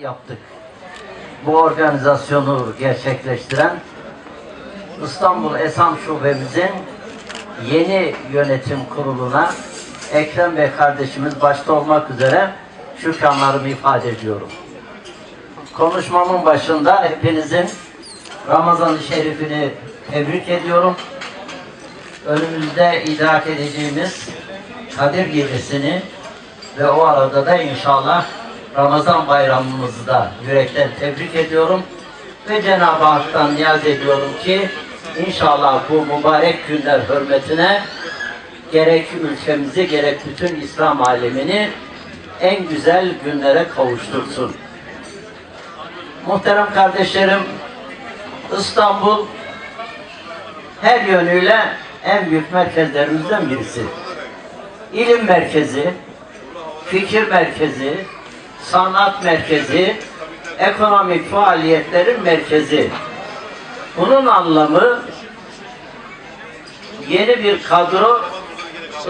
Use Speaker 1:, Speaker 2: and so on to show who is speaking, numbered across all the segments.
Speaker 1: yaptık. Bu organizasyonu gerçekleştiren İstanbul Esam Şubemizin yeni yönetim kuruluna Ekrem Bey kardeşimiz başta olmak üzere şükranlarımı ifade ediyorum. Konuşmamın başında hepinizin Ramazan-ı Şerif'ini tebrik ediyorum. Önümüzde idrak edeceğimiz Kadir Gecesi'ni ve o arada da inşallah Ramazan bayramımızı da yürekten tebrik ediyorum. Ve Cenab-ı Hak'tan niyaz ediyorum ki inşallah bu mübarek günler hürmetine gerek ülkemizi gerek bütün İslam alemini en güzel günlere kavuştursun. Muhterem kardeşlerim, İstanbul her yönüyle en büyük merkezlerimizden birisi. İlim merkezi, fikir merkezi, sanat merkezi, ekonomik faaliyetlerin merkezi. Bunun anlamı yeni bir kadro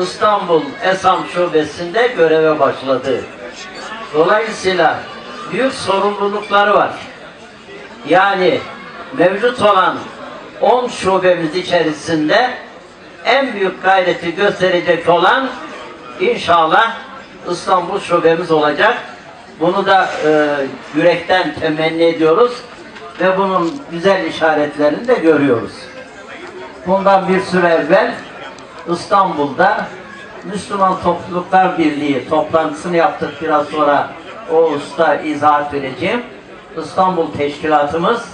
Speaker 1: İstanbul Esam Şubesi'nde göreve başladı. Dolayısıyla büyük sorumlulukları var. Yani mevcut olan 10 şubemiz içerisinde en büyük gayreti gösterecek olan inşallah İstanbul şubemiz olacak. Bunu da e, yürekten temenni ediyoruz ve bunun güzel işaretlerini de görüyoruz. Bundan bir süre evvel İstanbul'da Müslüman Topluluklar Birliği toplantısını yaptık. Biraz sonra o usta izahat vereceğim. İstanbul Teşkilatımız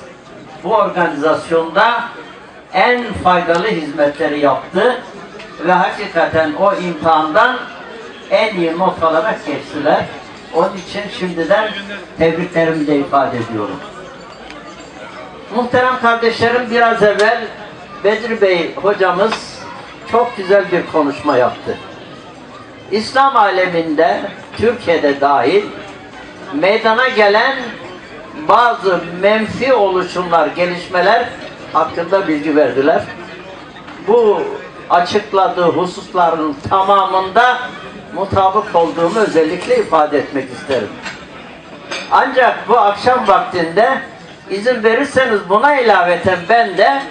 Speaker 1: bu organizasyonda en faydalı hizmetleri yaptı ve hakikaten o imtihandan en iyi not alarak geçtiler. Onun için şimdiden tebriklerimi de ifade ediyorum. Muhterem kardeşlerim biraz evvel Bedri Bey hocamız çok güzel bir konuşma yaptı. İslam aleminde, Türkiye'de dahil meydana gelen bazı menfi oluşumlar, gelişmeler hakkında bilgi verdiler. Bu açıkladığı hususların tamamında mutabık olduğumu özellikle ifade etmek isterim. Ancak bu akşam vaktinde izin verirseniz buna ilaveten ben de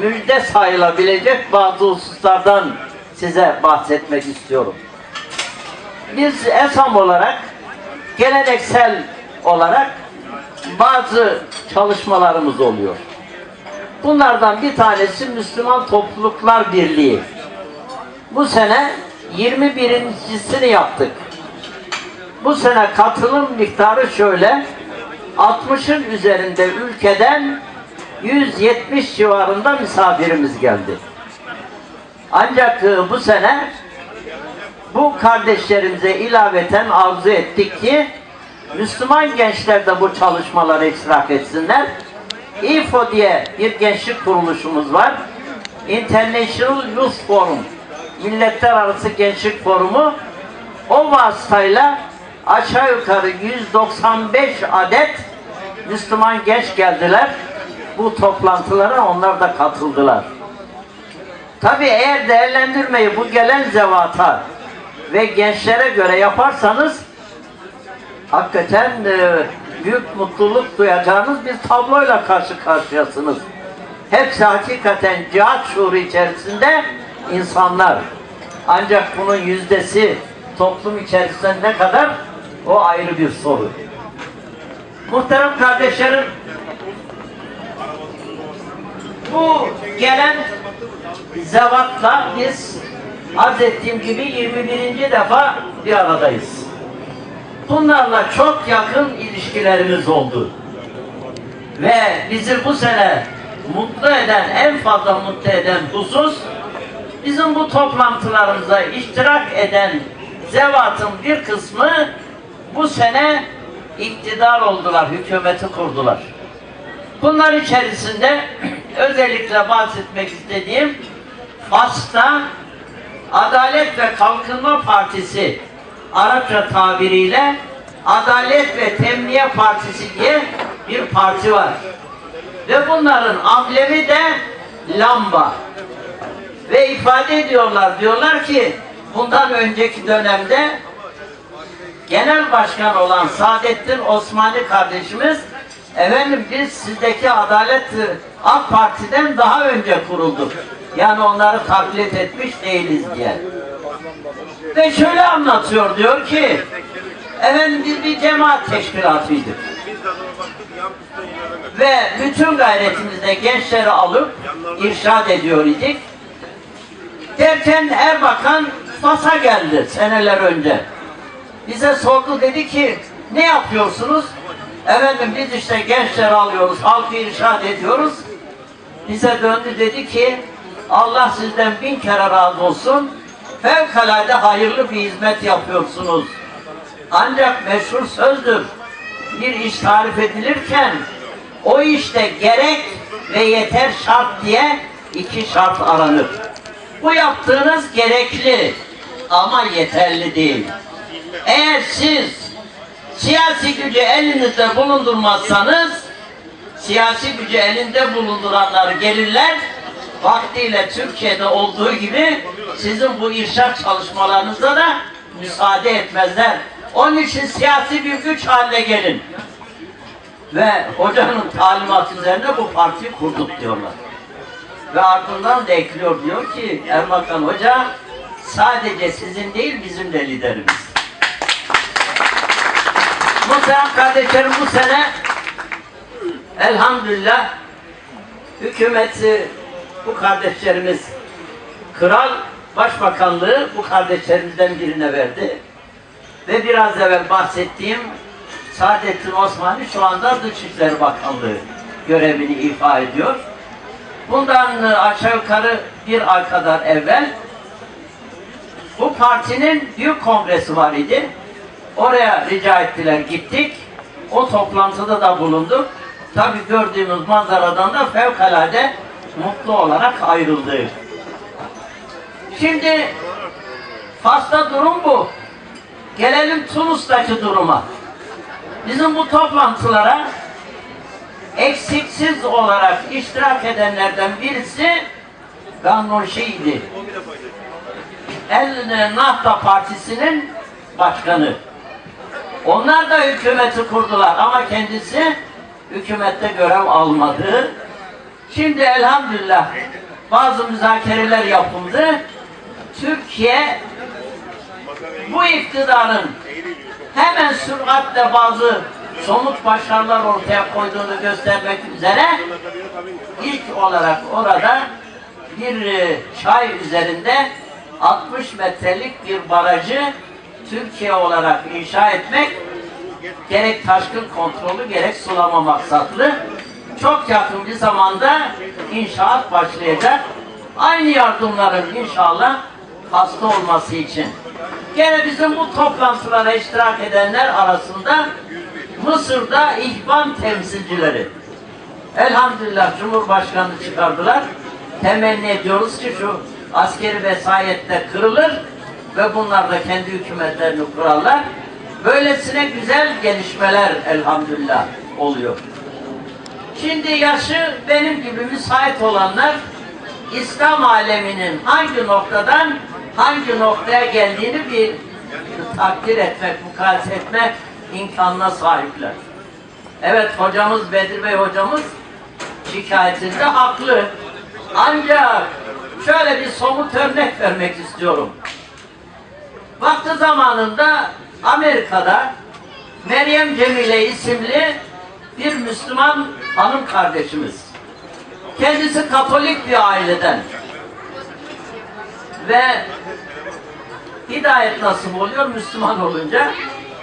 Speaker 1: müjde sayılabilecek bazı hususlardan size bahsetmek istiyorum. Biz ESAM olarak geleneksel olarak bazı çalışmalarımız oluyor. Bunlardan bir tanesi Müslüman Topluluklar Birliği. Bu sene 21.sini yaptık. Bu sene katılım miktarı şöyle 60'ın üzerinde ülkeden 170 civarında misafirimiz geldi. Ancak e, bu sene bu kardeşlerimize ilaveten arzu ettik ki Müslüman gençler de bu çalışmalara iştirak etsinler. İFO diye bir gençlik kuruluşumuz var. International Youth Forum. Milletler Arası Gençlik Forumu. O vasıtayla aşağı yukarı 195 adet Müslüman genç geldiler. Bu toplantılara onlar da katıldılar. Tabi eğer değerlendirmeyi bu gelen zevata ve gençlere göre yaparsanız hakikaten e, büyük mutluluk duyacağınız bir tabloyla karşı karşıyasınız. Hepsi hakikaten cihat şuuru içerisinde insanlar. Ancak bunun yüzdesi toplum içerisinde ne kadar o ayrı bir soru. Muhterem kardeşlerim bu gelen zevatla biz arz ettiğim gibi 21. defa bir aradayız. Bunlarla çok yakın ilişkilerimiz oldu. Ve bizi bu sene mutlu eden, en fazla mutlu eden husus bizim bu toplantılarımıza iştirak eden zevatın bir kısmı bu sene iktidar oldular, hükümeti kurdular. Bunlar içerisinde özellikle bahsetmek istediğim Fas'ta Adalet ve Kalkınma Partisi Arapça tabiriyle Adalet ve Temniye Partisi diye bir parti var. Ve bunların amblemi de lamba. Ve ifade ediyorlar, diyorlar ki bundan önceki dönemde genel başkan olan Saadettin Osmani kardeşimiz efendim biz sizdeki Adalet AK Parti'den daha önce kurulduk. Yani onları taklit etmiş değiliz diye. Ve şöyle anlatıyor diyor ki efendim biz bir cemaat teşkilatıydık. Ve bütün gayretimizle gençleri alıp irşad ediyor idik. Derken Erbakan Fas'a geldi seneler önce. Bize sordu dedi ki ne yapıyorsunuz? Efendim biz işte gençleri alıyoruz, halkı irşad ediyoruz. Bize döndü dedi ki Allah sizden bin kere razı olsun. Fevkalade hayırlı bir hizmet yapıyorsunuz. Ancak meşhur sözdür. Bir iş tarif edilirken o işte gerek ve yeter şart diye iki şart aranır. Bu yaptığınız gerekli ama yeterli değil. Eğer siz siyasi gücü elinizde bulundurmazsanız siyasi gücü elinde bulunduranlar gelirler vaktiyle Türkiye'de olduğu gibi sizin bu irşad çalışmalarınıza da müsaade etmezler. Onun için siyasi bir güç haline gelin. Ve hocanın talimatı üzerine bu partiyi kurduk diyorlar. Ve ardından da ekliyor diyor ki Erbakan Hoca sadece sizin değil bizim de liderimiz. Muhterem kardeşlerim bu sene elhamdülillah hükümeti bu kardeşlerimiz kral başbakanlığı bu kardeşlerimizden birine verdi. Ve biraz evvel bahsettiğim Saadettin Osmani şu anda Dışişleri Bakanlığı görevini ifa ediyor. Bundan aşağı yukarı bir ay kadar evvel bu partinin büyük kongresi var idi. Oraya rica ettiler gittik. O toplantıda da bulunduk. Tabi gördüğümüz manzaradan da fevkalade mutlu olarak ayrıldık. Şimdi Fas'ta durum bu. Gelelim Tunus'taki duruma. Bizim bu toplantılara eksiksiz olarak iştirak edenlerden birisi Gannuşi'ydi. El Nahda Partisi'nin başkanı. Onlar da hükümeti kurdular ama kendisi hükümette görev almadı. Şimdi elhamdülillah bazı müzakereler yapıldı. Türkiye bu iktidarın hemen süratle bazı somut başarılar ortaya koyduğunu göstermek üzere ilk olarak orada bir e, çay üzerinde 60 metrelik bir barajı Türkiye olarak inşa etmek gerek taşkın kontrolü gerek sulama maksatlı çok yakın bir zamanda inşaat başlayacak. Aynı yardımların inşallah hasta olması için. Gene bizim bu toplantılara iştirak edenler arasında Mısır'da ihvan temsilcileri. Elhamdülillah Cumhurbaşkanı çıkardılar. Temenni ediyoruz ki şu askeri vesayette kırılır ve bunlar da kendi hükümetlerini kurarlar. Böylesine güzel gelişmeler elhamdülillah oluyor. Şimdi yaşı benim gibi müsait olanlar İslam aleminin hangi noktadan hangi noktaya geldiğini bir takdir etmek, mukayese etmek imkanına sahipler. Evet hocamız Bedir Bey hocamız şikayetinde haklı. Ancak şöyle bir somut örnek vermek istiyorum. Vakti zamanında Amerika'da Meryem Cemile isimli bir Müslüman hanım kardeşimiz. Kendisi Katolik bir aileden. Ve hidayet nasip oluyor Müslüman olunca.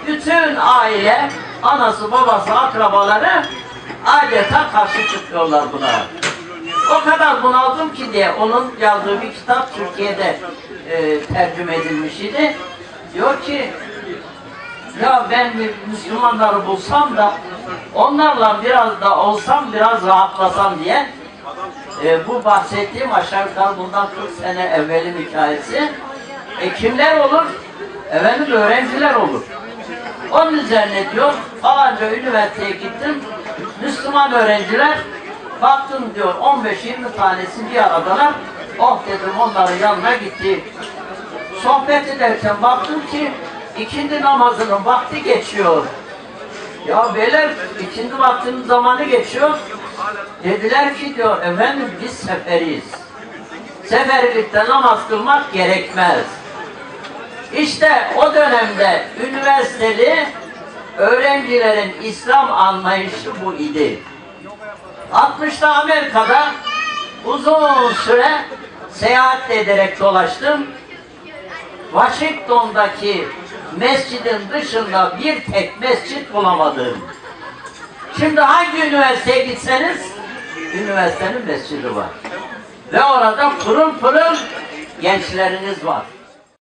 Speaker 1: Bütün aile, anası, babası, akrabaları adeta karşı çıkıyorlar buna. O kadar bunaldım ki diye onun yazdığı bir kitap Türkiye'de e, tercüme edilmiş idi. Diyor ki ya ben Müslümanları bulsam da onlarla biraz da olsam biraz rahatlasam diye e, bu bahsettiğim aşağı yukarı bundan 40 sene evvelin hikayesi. E, kimler olur? Efendim öğrenciler olur. Onun üzerine diyor falanca üniversiteye gittim. Müslüman öğrenciler baktım diyor 15-20 tanesi bir aradalar. Oh dedim onların yanına gitti. Sohbet ederken baktım ki ikindi namazının vakti geçiyor. Ya beyler ikindi vaktinin zamanı geçiyor. Dediler ki diyor efendim biz seferiyiz. Seferilikte namaz kılmak gerekmez. İşte o dönemde üniversiteli öğrencilerin İslam anlayışı bu idi. 60'ta Amerika'da uzun süre seyahat ederek dolaştım. Washington'daki mescidin dışında bir tek mescit bulamadım. Şimdi hangi üniversiteye gitseniz üniversitenin mescidi var. Ve orada pırıl pırıl gençleriniz var.